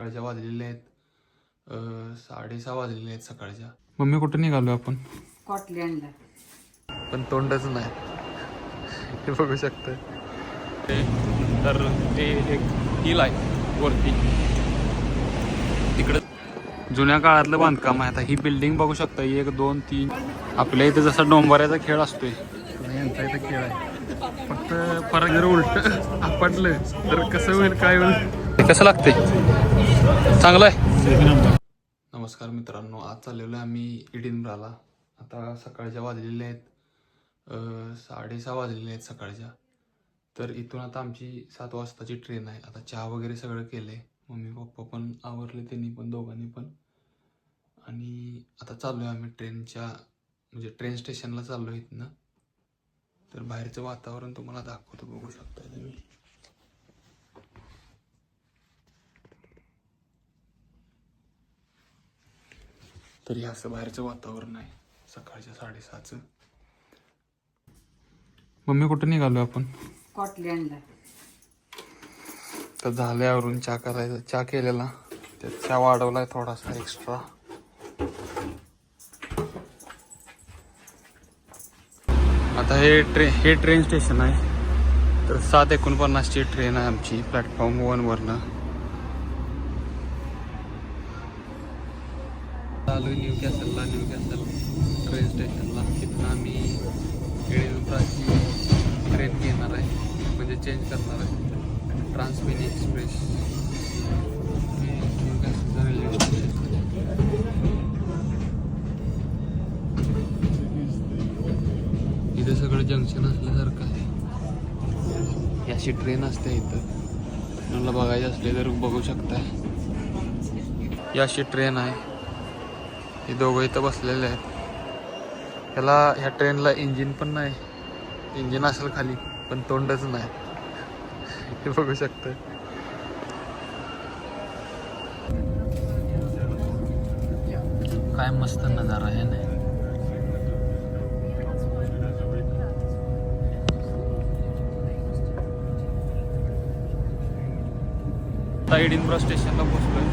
सकाळच्या वाजलेल्या आहेत. साडेसहा वाजलेले आहेत सकाळच्या. मम्मी कुठं निघालो आपण? स्कॉटलँडला पण तोंडच नाही. हे बघू शकतं ते तर ते एक हिल आहे वरती. तिकडं जुन्या काळातलं बांधकाम आहे. आता ही बिल्डिंग बघू शकता ही एक दोन तीन. आपल्या इथे जसा डोंबाऱ्याचा खेळ असतोय. यांचा इथे खेळ आहे. फक्त फरक जर उलट आपटलं तर कसं होईल काय होईल? ते कसं लागते चांगलं आहे. नमस्कार मित्रांनो आज चाललेलो आहे आम्ही इडिनब्राला आता सकाळच्या वाजलेल्या आहेत साडेसहा वाजलेले आहेत सकाळच्या. तर इथून आता आमची सात वाजताची ट्रेन आहे. आता चहा वगैरे सगळं केलं आहे मम्मी पप्पा पण आवरले त्यांनी पण दोघांनी पण. आणि आता चाललो आहे आम्ही ट्रेनच्या म्हणजे ट्रेन स्टेशनला चाललो आहे इथनं. तर बाहेरचं वातावरण तुम्हाला दाखवतो बघू शकता तुम्ही. तरी असं बाहेरचं वातावरण आहे. सकाळच्या साडेसहाचं. मम्मी कुठं निघालो आपण? स्कॉटलँडला. तर झाल्यावरून चहा करायचा. चहा केलेला. त्यात चहा वाढवलाय थोडासा एक्स्ट्रा आता हे ट्रे हे ट्रेन स्टेशन आहे. तर सात एकोणपन्नासची ट्रेन आहे आमची. प्लॅटफॉर्म वनवरनं आलो न्यू कॅसलला न्यू कॅसल ट्रेन स्टेशनला तिथून आम्ही एळेलुप्राची ट्रेन घेणार आहे. म्हणजे चेंज करणार आहे. ट्रान्समिनी एक्सप्रेस हे न्यू कॅसलचं रेल्वे स्टेशन इथं सगळं जंक्शन असल्यासारखं आहे. ही अशी ट्रेन असते इथं. तुम्हाला बघायची असले तर बघू शकता. ही अशी ट्रेन आहे. हे दोघं इथं बसलेले आहेत. ह्याला ह्या ट्रेनला इंजिन पण नाही. इंजिन असेल खाली पण तोंडच नाही. हे बघू शकतं काय मस्त नजारा आहे ना. आता एडिनब्रा स्टेशनला पोचलोय.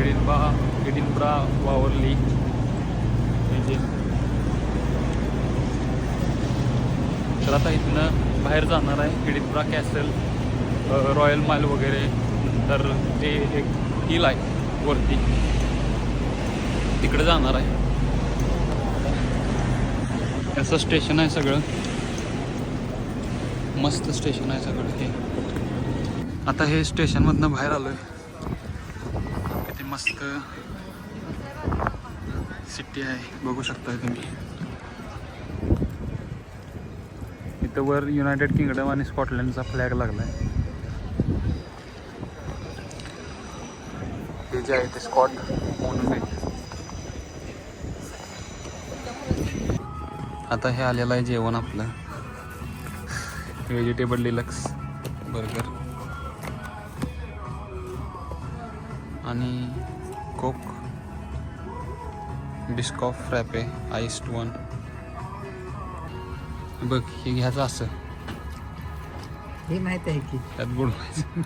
Edinburgh Edinburgh वावरली. हे तर आता इथनं बाहेर जाणार आहे किडीपुरा कॅसल रॉयल माल वगैरे. तर ते एक हिल आहे वरती. तिकडे जाणार आहे. असं स्टेशन आहे सगळं. मस्त स्टेशन आहे सगळं हे आता हे स्टेशनमधनं बाहेर आलोय. किती मस्त सिटी आहे. बघू शकता तुम्ही. इथं वर युनायटेड किंगडम आणि स्कॉटलंडचा फ्लॅग लागलाय. हे जे आहे ते स्कॉट मॉन्युमेंट आता हे आलेलं आहे जेवण आपलं. व्हेजिटेबल डिलक्स बर्गर आणि कोक डिस्कॉफ फ्रॅपे आईस्ड वन बघ हे घ्यायचं असं. हे माहीत आहे की. त्यात बुडवायचं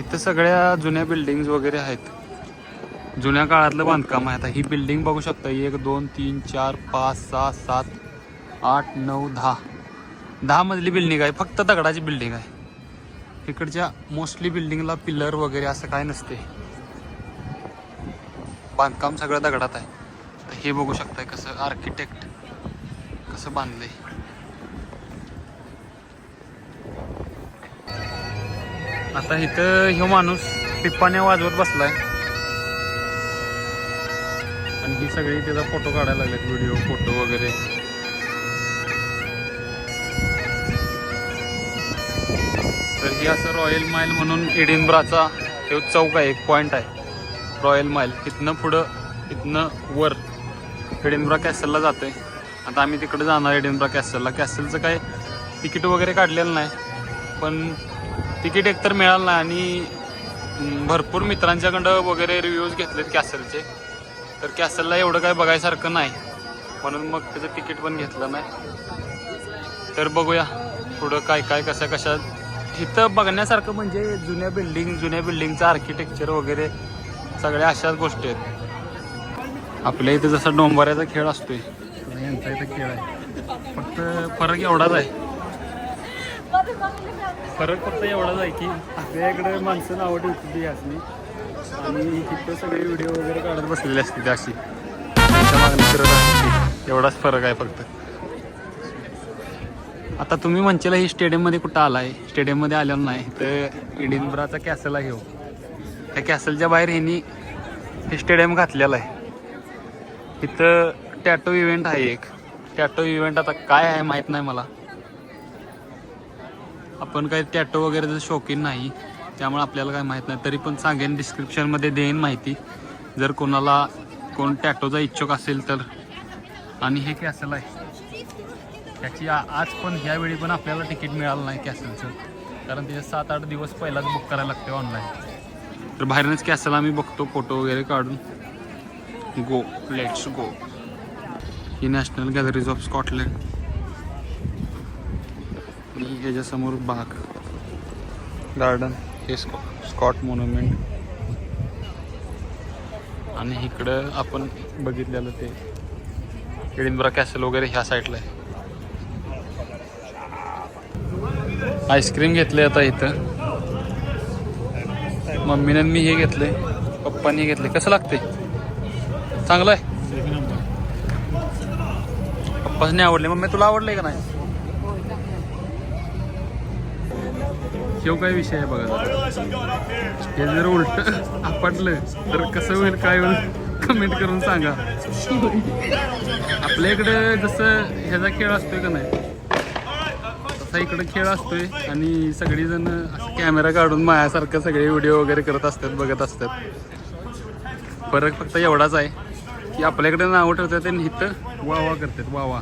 इथं सगळ्या जुन्या बिल्डिंग वगैरे आहेत. जुन्या काळातलं बांधकाम आहे. आता ही बिल्डिंग बघू शकता. एक दोन तीन चार पाच सहा सात आठ नऊ दहा. दहा मजली बिल्डिंग आहे. फक्त दगडाची बिल्डिंग आहे. इकडच्या मोस्टली बिल्डिंगला पिलर वगैरे असं काय नसते. बांधकाम सगळं दगडात आहे. तर हे बघू शकताय कसं आर्किटेक्ट कसं बांधलंय. आता इथं ह्यो माणूस पिप्पाने वाजवत बसलाय. आणि ही सगळी त्याचा फोटो काढायला लागलेत व्हिडिओ फोटो वगैरे. तर ही असं रॉयल माईल म्हणून एडिनब्राचा हे चौक आहे एक पॉईंट आहे. रॉयल माईल इथनं पुढं इथनं वर एडिनब्रा कॅसलला आहे आता आम्ही तिकडे जाणार एडिनब्रा कॅसलला. कॅसलचं काय तिकीट वगैरे काढलेलं नाही पण तिकीट एकतर मिळालं नाही आणि भरपूर मित्रांच्याकडं वगैरे रिव्ह्यूज घेतलेत कॅसलचे. तर कॅसलला एवढं काय बघायसारखं नाही. म्हणून मग त्याचं तिकीट पण घेतलं नाही. तर बघूया पुढं काय काय कशा कशा. इथं बघण्यासारखं म्हणजे जुन्या बिल्डिंग जुन्या बिल्डिंगचं आर्किटेक्चर वगैरे सगळ्या अशाच गोष्टी आहेत. आपल्या इथे जसा डोंबऱ्याचा खेळ असतोय यांचा इथं खेळ आहे. फक्त फरक एवढाच आहे. फरक फक्त एवढाच आहे की आपल्या इकडे माणसं नावं ठेवतील यासनी. आणि तिथं सगळे व्हिडिओ वगैरे काढत बसलेले असते ते अशी. मागणी असते एवढाच फरक आहे फक्त. आता तुम्ही म्हणशील ही स्टेडियममध्ये कुठं आलाय? स्टेडियममध्ये आलेलं नाही तर इडिनब्राचा कॅसल आहे हो त्या कॅसलच्या बाहेर ह्यांनी हे स्टेडियम घातलेलं आहे. इथं टॅटो इव्हेंट आहे एक. टॅटो इव्हेंट आता काय आहे माहीत नाही मला. आपण काही टॅटो वगैरे शौकीन नाही. त्यामुळे आपल्याला काय माहीत नाही. तरी पण सांगेन डिस्क्रिप्शनमध्ये देईन माहिती. जर कोणाला कोण टॅटोचा इच्छुक असेल तर. आणि हे कॅसल आहे. त्याची आ- आज पण ह्यावेळी पण आपल्याला तिकीट मिळालं नाही कॅसलचं कारण त्याचे सात आठ दिवस पहिलाच बुक करायला लागते ऑनलाईन तर बाहेरूनच कॅसल आम्ही बघतो फोटो वगैरे काढून. गो लेट्स गो ही नॅशनल गॅलरीज ऑफ स्कॉटलँड आणि ह्याच्यासमोर बाग. गार्डन हे स्कॉ स्कॉट मोन्युमेंट आणि इकडं आपण बघितलेलं ते एडिनब्रा कॅसल वगैरे ह्या साईडला आहे. आईस्क्रीम घेतले आता इथं. मम्मीने मी हे घेतले पप्पांनी हे घेतले कसं लागते चांगलं आहे. पप्पाने आवडले मम्मी तुला आवडलंय का नाही? शेव काय विषय आहे बघा हे जर उलट आपटलं तर कसं होईल काय होईल कमेंट करून सांगा. आपल्या इकडे जसं ह्याचा खेळ असतोय का नाही? असा इकडं खेळ असतोय आणि सगळीजण असं कॅमेरा काढून मायासारखं सगळे व्हिडिओ वगैरे करत असतात बघत असतात. फरक फक्त एवढाच आहे की आपल्याकडे नावं ठेवतात आणि इथं वा वा करतात वा वा